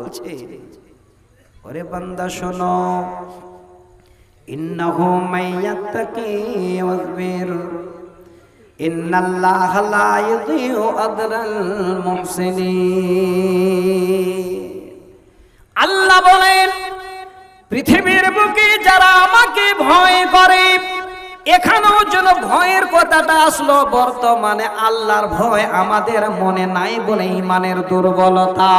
বলছে, ওরে বান্দা, শোনো। ইন্নাহু মাইয়াত্তাকি ওয়াসবির। ইন্নাল্লাহ লা ইউযিউ আজরাল মুহসিনিন। আল্লাহ বলেন, পৃথিবীর বুকে যারা আমাকে ভয় করে, এখানেও যেন ভয়ের কথাটা আসলো। বর্তমানে আল্লাহর ভয় আমাদের মনে নাই বলে ইমানের দুর্বলতা।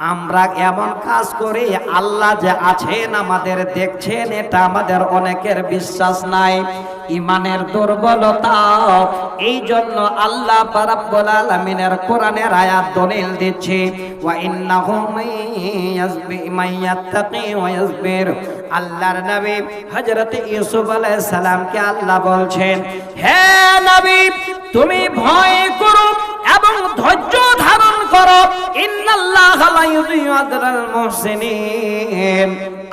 আমরা এমন কাজ করি, আল্লাহ যে আছেন, আমাদের দেখছেন, এটা আমাদের অনেকের বিশ্বাস নাই। ইমানের দুর্বলতা এই জন্য আল্লাহ রাব্বুল আলামিনের কোরআনের আয়াত দলিল দিচ্ছে, ওয়া ইন্নাহু মাইয়াত্তাকি ওয়া ইয়াসবির। আল্লাহর নবী হযরত ইউসুফ আলাইহিস সালামকে আল্লাহ বলছেন, হে নবী, তুমি ভয় করো এবং ধৈর্য ধারণ করো। ইন্নাল্লাহ লা আজরাল মুহসিনিন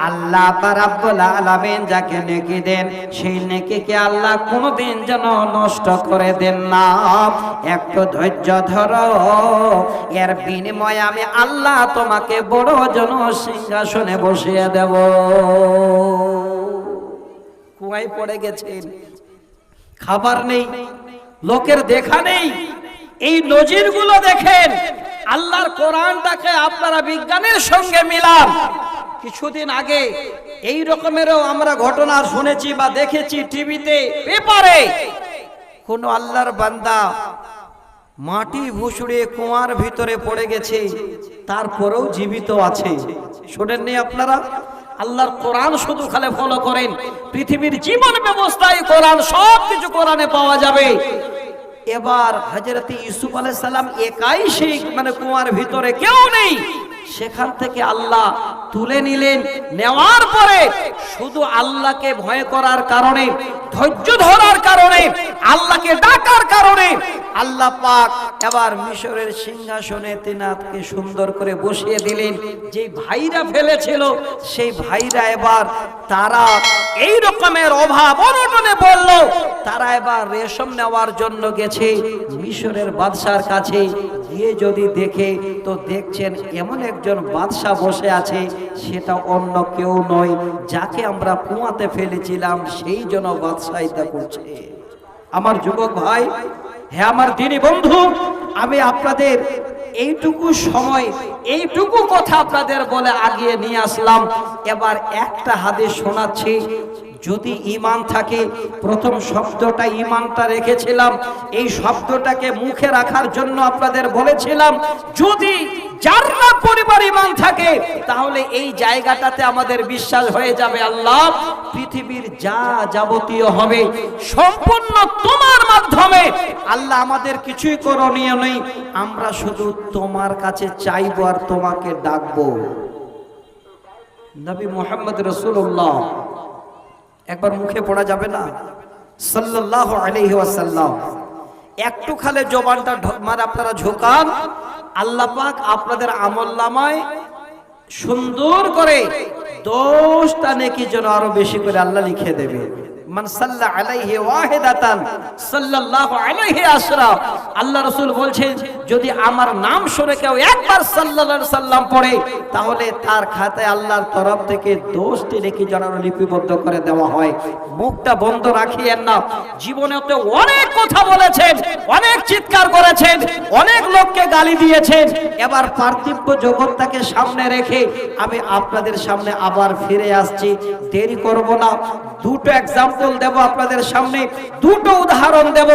আল্লাহ রাব্বুল আলামিন যাকে নেকি দেন, সেই নেকিকে আল্লাহ কোনোদিন যেন নষ্ট করে দেন না। একটু ধৈর্য ধরো। এর বিনিময়ে আমি আল্লাহ তোমাকে বড় জন সিংহাসনে বসিয়ে দেব। কুয়ায় পড়ে গেছেন খাবার নেই, লোকের দেখা নেই। এই নজিরগুলো দেখেন। আল্লাহর কোরআনটাকে আপনারা বিজ্ঞানের সঙ্গে মিলান। কিছুদিন আগে এই রকমেরও আমরা ঘটনা শুনেছি বা দেখেছি টিভিতে, পেপারে। কোন আল্লাহর বান্দা মাটি ভুসুড়ে কুয়ার ভিতরে পড়ে গেছে, তারপরেও জীবিত আছে। শোনেননি আপনারা? আল্লাহর কোরআন শুধু খালে ফলো করেন। পৃথিবীর জীবন ব্যবস্থায় কোরআন সব কিছু কোরআনে পাওয়া যাবে। এবার হজরত ইউসুফ আলাই সালাম একাই শিখ মানে কুয়ার ভিতরে কেউ নেই। সেখান থেকে আল্লাহ তুলে নিলেন। নেওয়ার পরে শুধু আল্লাহকে ভয় করার কারণে ধৈর্য ধরার কারণে, আল্লাহকে ডাকার কারণে আল্লাহ পাক এবার মিশরের সিংহাসনে তেনাথকে সুন্দর করে বসিয়ে দিলেন। যে ভাইরা ফেলেছিল, সেই ভাইরা এবার তারা এই রকমের অভাব অনটনে বলল তারা এবার রেশম নেওয়ার জন্য গেছে মিশরের বাদশার কাছে। গিয়ে যদি দেখে, তো দেখছেন এমন একজন বাদশাহ বসে আছে, সেটা অন্য কেউ নয়, যাকে আমরা কুয়াতে ফেলেছিলাম, সেই জন্য বাদশাহিতা করছে। আমার যুবক ভাই হ্যাঁ আমার দিনী বন্ধু, আমি আপনাদের এইটুকু সময়, এইটুকু কথা আপনাদের বলে আগিয়ে নিয়ে আসলাম। এবার একটা হাদিস শোনাচ্ছি যদি ইমান থাকে, প্রথম শব্দটা ইমানটা রেখেছিলাম। এই শব্দটাকে মুখে রাখার জন্য আপনাদের বলেছিলাম, যদি যার পরিবার ইমান থাকে, তাহলে এই জায়গাটাতে আমাদের বিশ্বাস হয়ে যাবে আল্লাহ, পৃথিবীর যা যাবতীয় হবে, সম্পূর্ণ তোমার মাধ্যমে। আল্লাহ আমাদের কিছুই করণীয় নেই, আমরা শুধু তোমার কাছে চাইব আর তোমাকে ডাকবো। নবী মোহাম্মদ রসুল্লাহ একবার মুখে পড়া যাবে না। সাল্লাল্লাহু আলাইহি ওয়াসাল্লাম। একটু খালে জবানটা মানে আপনারা ঝোকান। আল্লাহ পাক আপনাদের আমল্লামায় সুন্দর করে দোষটা নেকি যেন আরও বেশি করে আল্লাহ লিখে দেবে। যদি আমার নাম শুনে কেউ একবার সাল্লাম পড়ে, তাহলে তার খাতায় আল্লাহর তরফ থেকে দোষটি নেকি জানানো লিপিবদ্ধ করে দেওয়া হয়। মুখটা বন্ধ রাখিয়েন না। জীবনে তো অনেক কথা বলেছেন, অনেক চিৎকার করেছেন, অনেক লোককে গালি দিয়েছেন এবার পার্থিব জগৎটাকে সামনে রেখে আমি আপনাদের সামনে আবার ফিরে আসছি। দেরি করব না। দুটো এক্সাম্পল দেব আপনাদের সামনে। দুটো উদাহরণ দেব।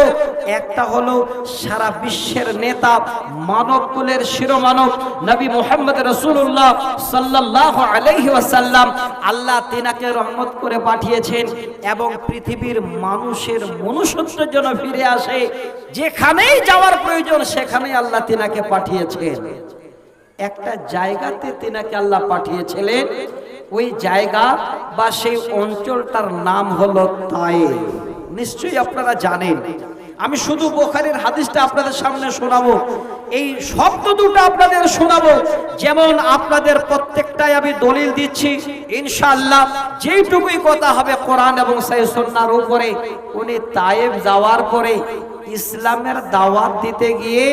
একটা হলো সারা বিশ্বের নেতা, মানব কুলের শিরোমানব নবী মোহাম্মদ রসুল্লাহ সাল্লাহ আলাইহি ওয়াসাল্লাম। আল্লাহ তিনাকে রহমত করে পাঠিয়েছেন এবং পৃথিবীর মানুষের মনুষ্যত্বের জন্য ফিরে আসে। যেখানেই যাওয়ার প্রয়োজন, সেখানেই আল্লাহ তিনাকে পাঠিয়েছেন। একটা জায়গাতে তিনাকে আল্লাহ পাঠিয়েছিলেন। ওই জায়গা বা সেই অঞ্চলটার নাম হলো তায়ে নিশ্চয়ই আপনারা জানেন। আমি শুধু বোখারের হাদিসটা আপনাদের সামনে শোনাবো। এই শব্দ দুটো আপনাদের শোনাবো। যেমন আপনাদের প্রত্যেকটাই আমি দলিল দিচ্ছি, ইনশাআল্লাহ যেইটুকুই কথা হবে কোরআন এবং সন্ন্যার উপরে। উনি তায়েব যাওয়ার পরে ইসলামের দাওয়াত দিতে গিয়ে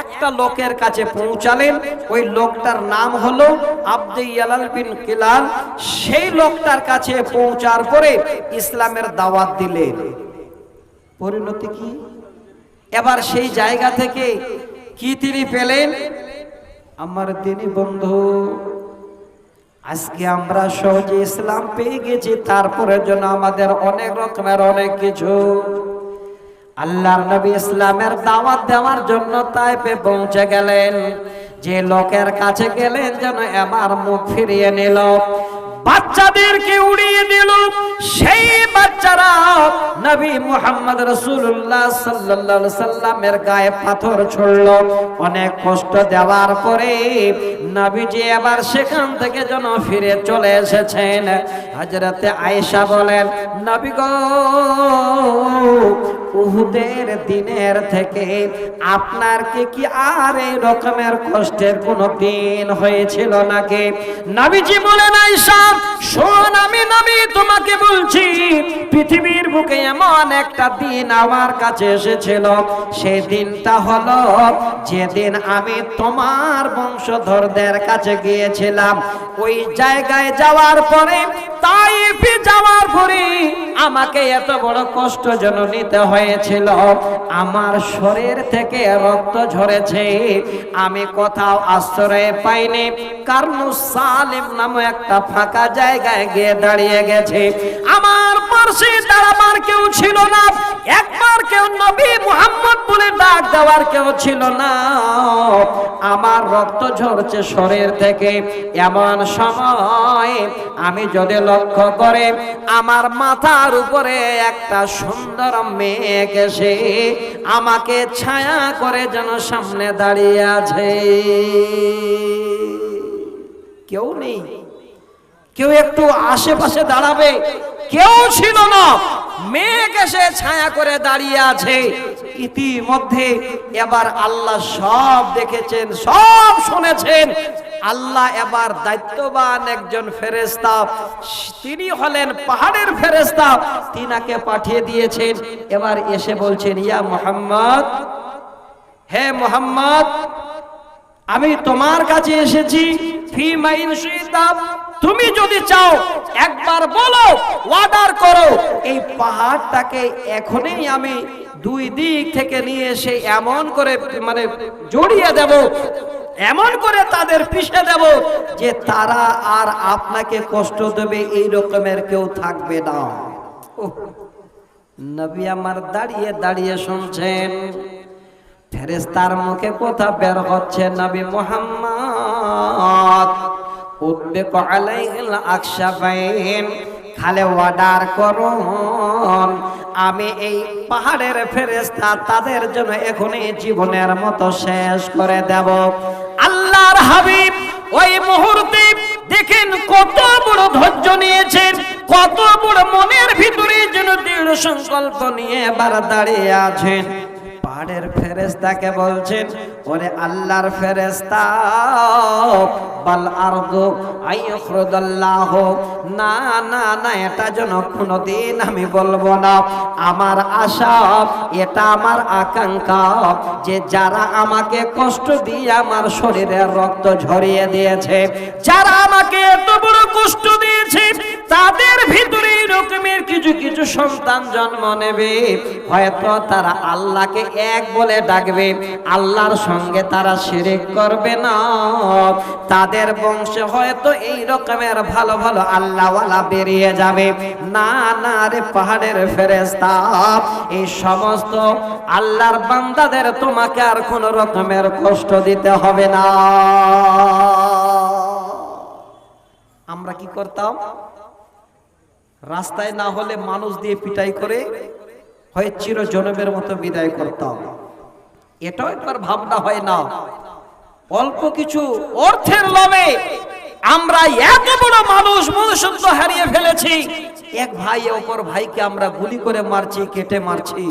একটা লোকের কাছে পৌঁছালেন, ওই লোকটার নাম হলো সেই লোকটার কাছে পৌঁছার পরে ইসলামের দাওয়াত দিলেন। পরিণতি কি? এবার সেই জায়গা থেকে কি তিনি পেলেন? আমার তিনি বন্ধু, আজকে আমরা সহজে ইসলাম পেয়ে গেছি, তারপরে জন্য আমাদের অনেক রকমের অনেক কিছু। আল্লাহর নবী ইসলামের দাওয়াত দেওয়ার জন্য তাইপে পৌঁছে গেলেন। যে লোকের কাছে গেলেন যেন এবার মুখ ফিরিয়ে নিল। বাচ্চাদেরকে উড়িয়ে দিল। নবী মুহাম্মদ রাসূলুল্লাহ সাল্লাল্লাহু সাল্লামের গায়ে পাথর ছুড়ল। অনেক কষ্ট দেওয়ার পরে নবীজি এবার সেখান থেকে যেন ফিরে চলে এসেছেন। হযরতে আয়েশা বলেন, নবী গো, উহুদের দিনের থেকে আপনার কি কি আর এই রকমের কষ্টের কোনো দিন হয়েছিল নাকি? নবীজি বলেন, আয়েশা, শোন আমি নবী, তোমাকে বলছি, পৃথিবীর বুকে এমন একটা দিন আমার কাছে এসেছিল। সেই দিনটা হলো, যেদিন আমি তোমার বংশধরদের কাছে গিয়েছিলাম। ওই জায়গায় যাওয়ার পরে আমাকে এত বড় কষ্ট যেন নিতে হয়েছিল। আমার শরীর থেকে রক্ত ঝরেছে। আমি কোথাও আশ্রয় পাইনি। কারণ সালিম নামে একটা ফাঁকা জায়গায় গিয়ে দাঁড়িয়ে গেছে। আমার পাশে দাঁড়াবার কেউ ছিল না। একবার কেউ নবী মুহাম্মদ বলে ডাক দেওয়ার কেউ ছিল না। আমার রক্ত ঝরছে শরীর থেকে। এমন সময় আমি যদি লক্ষ্য করে আমার মাথার উপরে একটা সুন্দর মেঘ এসে আমাকে ছায়া করে যেন সামনে দাঁড়িয়ে আছে। কেউ নেই। কেউ একটু আশেপাশে দাঁড়াবে। কেউ ছিল না। মেঘ এসে ছায়া করে দাঁড়িয়ে আছে। ইতিমধ্যে এবার আল্লাহ সব দেখেছেন, সব শুনেছেন। আল্লাহ এবার দায়িত্ববান একজন ফেরেস্তা তিনি হলেন পাহাড়ের ফেরেস্তা তিনাকে পাঠিয়ে দিয়েছেন। এবার এসে বলছেন, ইয়া মোহাম্মদ, হে মোহাম্মদ, আমি তোমার কাছে এসেছি। ফি তুমি যদি চাও, একবার বলো অর্ডার করো। এই পাহাড়টাকে এখনই আমি দুই দিক থেকে নিয়ে এসে এমন করে মানে জড়িয়ে দেব, এমন করে তাদের পিষে দেব যে তারা আর আপনাকে কষ্ট দেবে, এই রকমের কেউ থাকবে না। নবী আমার দাঁড়িয়ে দাঁড়িয়ে শুনছেন। ফেরেস্তার মুখে কথা বের হচ্ছে নবী মোহাম্মদ। উদ্বেক আলাইহিল খালে অর্ডার করুন। আমি এই পাহাড়ের ফেরেস্তা তাদের জন্য এখনই জীবনের মতো শেষ করে দেব। আল্লাহর হাবিব ওই মুহূর্তে দেখেন কত বড় ধৈর্য নিয়েছেন, কত বড় মনের ভিতরে যেন দৃঢ় সংকল্প নিয়ে এবার দাঁড়িয়ে আছেন। পাহাড়ের ফেরেস্তাকে বলছেন, ওরে আল্লাহর ফেরেস্তা বাল আরদু আইয়ুখরুদাল্লাহ। না না না, এটা যেন কোনোদিন আমি বলব না। আমার আশা, এটা আমার আকাঙ্ক্ষা যে যারা আমাকে কষ্ট দিয়ে আমার শরীরের রক্ত ঝরিয়ে দিয়েছে, যারা আমাকে এত বড় কষ্ট দিয়েছে, তাদের ভিতরে এরকমের কিছু কিছু সন্তান জন্ম নেবে। হয়তো তারা আল্লাহকে এক বলে ডাকবে, আল্লাহর সঙ্গে তারা শিরিক করবে না। তাদের বংশে হয়তো এই রকমের ভালো ভালো আল্লাহওয়ালা বেরিয়ে যাবে। না না রে পাহাড়ের ফেরেস্তা এই সমস্ত আল্লাহর বান্দাদের তোমাকে আর কোনো রকমের কষ্ট দিতে হবে না। আমরা কি করতাম? রাস্তায় না হলে মানুষ দিয়ে পিটাই করে হয় চির জনমের মতো বিদায় করতাম। এটাও একবার ভাবনা হয় না। অল্প কিছু অর্থের লোভে আমরা এত বড় মানুষ, মনুষ্যত্ব হারিয়ে ফেলেছি। এক ভাই অপর ভাইকে আমরা গুলি করে মারছি, কেটে মারছি।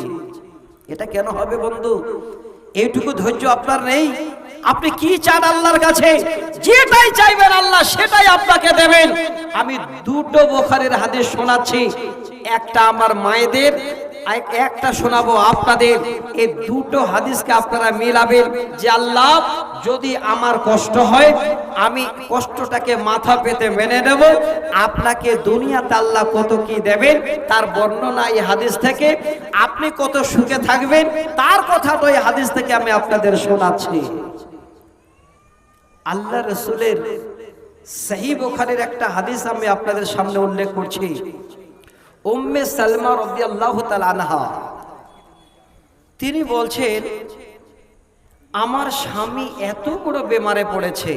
এটা কেন হবে বন্ধু? এইটুকু ধৈর্য আপনার নেই? আপনি কি চান আল্লাহর কাছে? যেটাই চাইবেন আল্লাহ সেটাই আপনাকে দেবেন। আমি দুটো বোখারের হাদিস শোনাচ্ছি। একটা আমার মায়েদের একটা শোনাবো আপনাদের। এই দুটো হাদিসকে আপনারা মিলাবেন যে, আল্লাহ, যদি আমার কষ্ট হয়, আমি কষ্টটাকে মাথা পেতে মেনে নেব। আপনাকে দুনিয়াতে আল্লাহ কত কি দেবেন, তার বর্ণনা এই হাদিস থেকে। আপনি কত সুখে থাকবেন, তার কথাটা এই হাদিস থেকে আমি আপনাদের শোনাচ্ছি। আল্লাহ রসুলের সহি বোখারের একটা হাদিস আমি আপনাদের সামনে উল্লেখ করছি। উম্মে সালমা রাদিয়াল্লাহু তাআলা আনহা তিনি বলছেন আমার স্বামী এত বড় বেমারে পড়েছে।